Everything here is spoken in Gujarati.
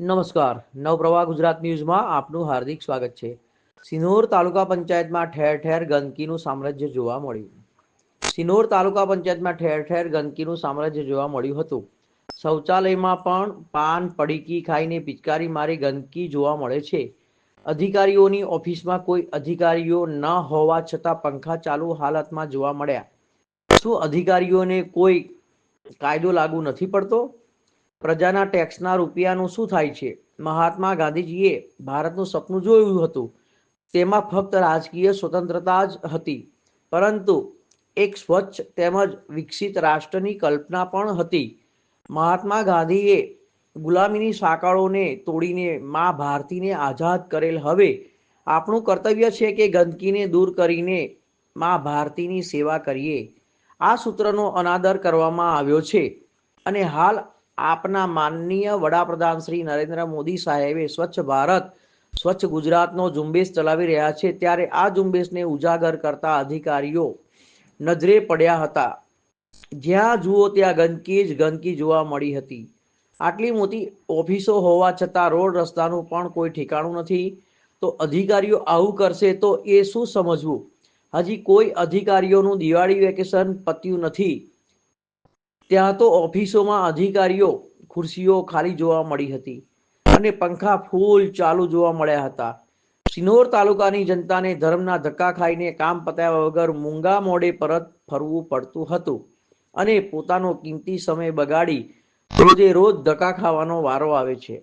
નમસ્કાર. નવપ્રવાહ ગુજરાત ન્યૂઝમાં આપનું હાર્દિક સ્વાગત છે. સિનોર તાલુકા પંચાયતમાં ઠેર ઠેર ગંદકીનું સામ્રાજ્ય જોવા મળ્યું. સિનોર તાલુકા પંચાયતમાં ઠેર ઠેર ગંદકીનું સામ્રાજ્ય જોવા મળ્યું હતું. શૌચાલયમાં પણ પાન, પડીકી ખાઈને પિચકારી મારી ગંદકી જોવા મળે છે. અધિકારીઓની ઓફિસમાં કોઈ અધિકારીઓ ન હોવા છતાં પંખા ચાલુ હાલતમાં જોવા મળ્યા. શું અધિકારીઓને કોઈ કાયદો લાગુ નથી પડતો? પ્રજાના ટેક્સના રૂપિયાનું શું થાય છે? મહાત્મા ગાંધીજીએ ભારતનું સપનું જોયું હતું. તેમાં ફક્ત રાજકીય સ્વતંત્રતા જ હતી. પરંતુ એક સ્વચ્છ તેમજ વિકસિત રાષ્ટ્રની કલ્પના પણ હતી. મહાત્મા ગાંધીએ ગુલામીની સાંકળોને તોડીને મા ભારતીને આઝાદ કરેલ. હવે આપણું કર્તવ્ય છે કે ગંદકીને દૂર કરીને મા ભારતીની સેવા કરીએ. આ સૂત્રનો અનાદર કરવામાં આવ્યો છે. અને હાલ આપના માનનીય વડાપ્રધાન શ્રી નરેન્દ્ર મોદી સાહેબે સ્વચ્છ ભારત, સ્વચ્છ ગુજરાતનો ઝુંબેશ ચલાવી રહ્યા છે. ત્યારે આ ઝુંબેશને ઉજાગર કરતા અધિકારીઓ નજરે પડ્યા હતા. જ્યાં જુઓ ત્યાં ગંદકી જ ગંદકી જોવા મળી હતી. આટલી મોટી ઓફિસો હોવા છતાં રોડ રસ્તાનું પણ કોઈ ઠેકાણું નથી. તો અધિકારીઓ આવું કરશે તો એ શું સમજવું? હજી કોઈ અધિકારીઓનું દિવાળી વેકેશન પત્યું નથી. ત્યાં તો ઓફિસોમાં અધિકારીઓ ખુરશીઓ ખાલી જોવા મળી હતી અને પંખા ફૂલ ચાલુ જોવા મળ્યા હતા. સિનોર તાલુકાની જનતાને ધર્મના ધક્કા ખાઈને કામ પતાવ્યા વગર મૂંગા મોડે પરત ફરવું પડતું હતું અને પોતાનો કિંમતી સમય બગાડી રોજે રોજ ધક્કા ખાવાનો વારો આવે છે.